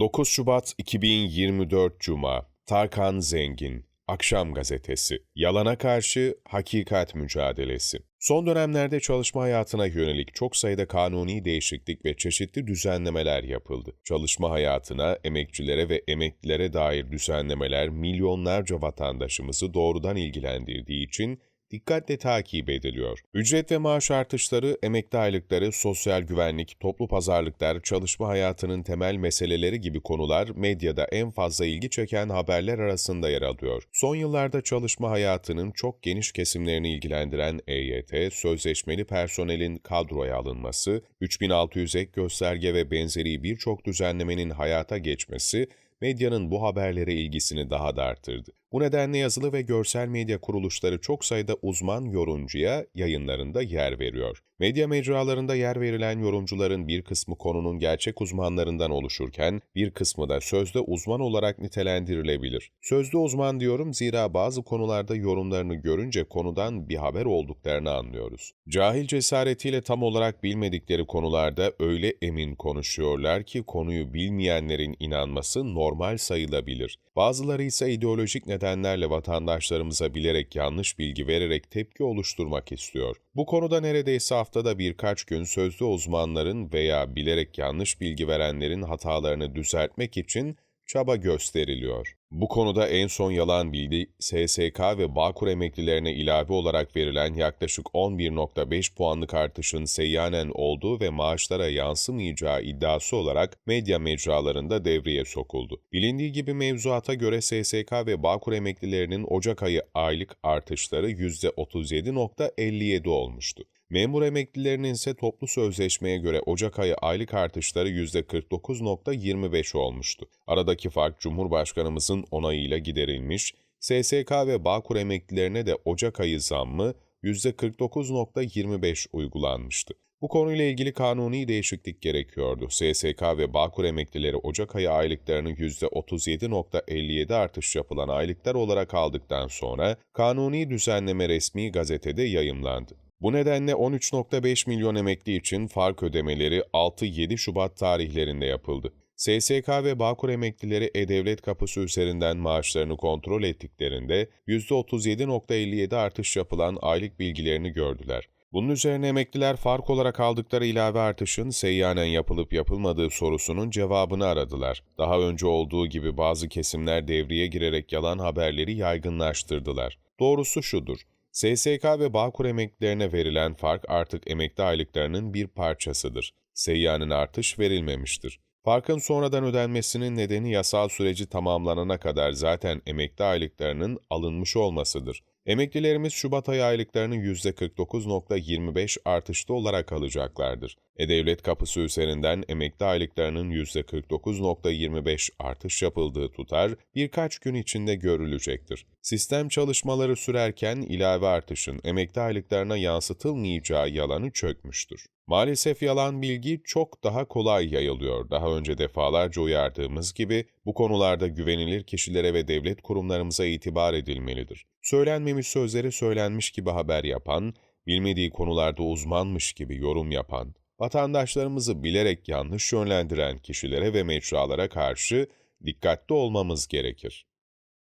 9 Şubat 2024 Cuma Tarkan Zengin Akşam Gazetesi Yalana karşı hakikat mücadelesi Son dönemlerde çalışma hayatına yönelik çok sayıda kanuni değişiklik ve çeşitli düzenlemeler yapıldı. Çalışma hayatına, emekçilere ve emeklilere dair düzenlemeler milyonlarca vatandaşımızı doğrudan ilgilendirdiği için dikkatle takip ediliyor. Ücret ve maaş artışları, emekli aylıkları, sosyal güvenlik, toplu pazarlıklar, çalışma hayatının temel meseleleri gibi konular medyada en fazla ilgi çeken haberler arasında yer alıyor. Son yıllarda çalışma hayatının çok geniş kesimlerini ilgilendiren EYT, sözleşmeli personelin kadroya alınması, 3600 ek gösterge ve benzeri birçok düzenlemenin hayata geçmesi, medyanın bu haberlere ilgisini daha da arttırdı. Bu nedenle yazılı ve görsel medya kuruluşları çok sayıda uzman yorumcuya yayınlarında yer veriyor. Medya mecralarında yer verilen yorumcuların bir kısmı konunun gerçek uzmanlarından oluşurken bir kısmı da sözde uzman olarak nitelendirilebilir. Sözde uzman diyorum zira bazı konularda yorumlarını görünce konudan bir haber olduklarını anlıyoruz. Cahil cesaretiyle tam olarak bilmedikleri konularda öyle emin konuşuyorlar ki konuyu bilmeyenlerin inanması normal sayılabilir. Bazıları ise ideolojik nedenlerle vatandaşlarımıza bilerek yanlış bilgi vererek tepki oluşturmak istiyor. Bu konuda neredeyse haftada birkaç gün sözlü uzmanların veya bilerek yanlış bilgi verenlerin hatalarını düzeltmek için çaba gösteriliyor. Bu konuda en son yalan bilgi, SSK ve Bağkur emeklilerine ilave olarak verilen yaklaşık 11.5 puanlık artışın seyyanen olduğu ve maaşlara yansımayacağı iddiası olarak medya mecralarında devreye sokuldu. Bilindiği gibi mevzuata göre SSK ve Bağkur emeklilerinin Ocak ayı aylık artışları %37.57 olmuştu. Memur emeklilerinin ise toplu sözleşmeye göre Ocak ayı aylık artışları %49.25 olmuştu. Aradaki fark Cumhurbaşkanımızın onayıyla giderilmiş, SSK ve Bağkur emeklilerine de Ocak ayı zammı %49.25 uygulanmıştı. Bu konuyla ilgili kanuni değişiklik gerekiyordu. SSK ve Bağkur emeklileri Ocak ayı aylıklarını %37.57 artış yapılan aylıklar olarak aldıktan sonra kanuni düzenleme resmi gazetede yayımlandı. Bu nedenle 13.5 milyon emekli için fark ödemeleri 6-7 Şubat tarihlerinde yapıldı. SSK ve Bağkur emeklileri E-Devlet kapısı üzerinden maaşlarını kontrol ettiklerinde %37.57 artış yapılan aylık bilgilerini gördüler. Bunun üzerine emekliler fark olarak aldıkları ilave artışın seyyanen yapılıp yapılmadığı sorusunun cevabını aradılar. Daha önce olduğu gibi bazı kesimler devreye girerek yalan haberleri yaygınlaştırdılar. Doğrusu şudur, SSK ve Bağkur emeklilerine verilen fark artık emekli aylıklarının bir parçasıdır. Seyyanın artış verilmemiştir. Farkın sonradan ödenmesinin nedeni yasal süreci tamamlanana kadar zaten emekli aylıklarının alınmış olmasıdır. Emeklilerimiz Şubat ayı aylıklarını %49.25 artışlı olarak alacaklardır. E-Devlet kapısı üzerinden emekli aylıklarının %49.25 artış yapıldığı tutar birkaç gün içinde görülecektir. Sistem çalışmaları sürerken ilave artışın emekli aylıklarına yansıtılmayacağı yalanı çökmüştür. Maalesef yalan bilgi çok daha kolay yayılıyor. Daha önce defalarca uyardığımız gibi bu konularda güvenilir kişilere ve devlet kurumlarımıza itibar edilmelidir. Söylenmemiş sözleri söylenmiş gibi haber yapan, bilmediği konularda uzmanmış gibi yorum yapan, vatandaşlarımızı bilerek yanlış yönlendiren kişilere ve mecralara karşı dikkatli olmamız gerekir.